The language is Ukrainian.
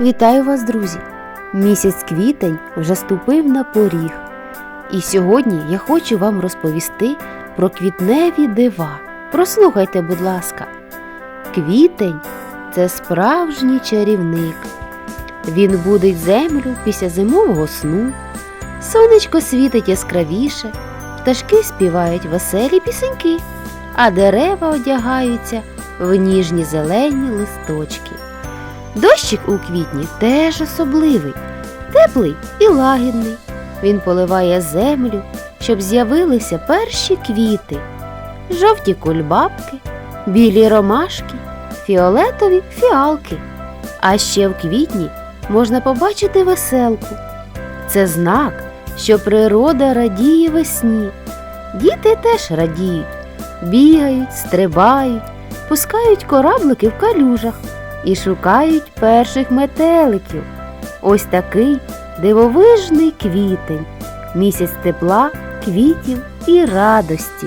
Вітаю вас, друзі! Місяць квітень вже ступив на поріг. І сьогодні я хочу вам розповісти про квітневі дива. Прослухайте, будь ласка. Квітень це справжній чарівник. Він будить землю після зимового сну. Сонечко світить яскравіше, пташки співають веселі пісеньки, а дерева одягаються в ніжні зелені листочки. Дощик у квітні теж особливий, теплий і лагідний. Він поливає землю, щоб з'явилися перші квіти, жовті кульбабки, білі ромашки, фіолетові фіалки. А ще в квітні можна побачити веселку. Це знак, що природа радіє весні. Діти теж радіють, бігають, стрибають, пускають кораблики в калюжах і шукають перших метеликів. Ось такий дивовижний квітень, місяць тепла, квітів і радості.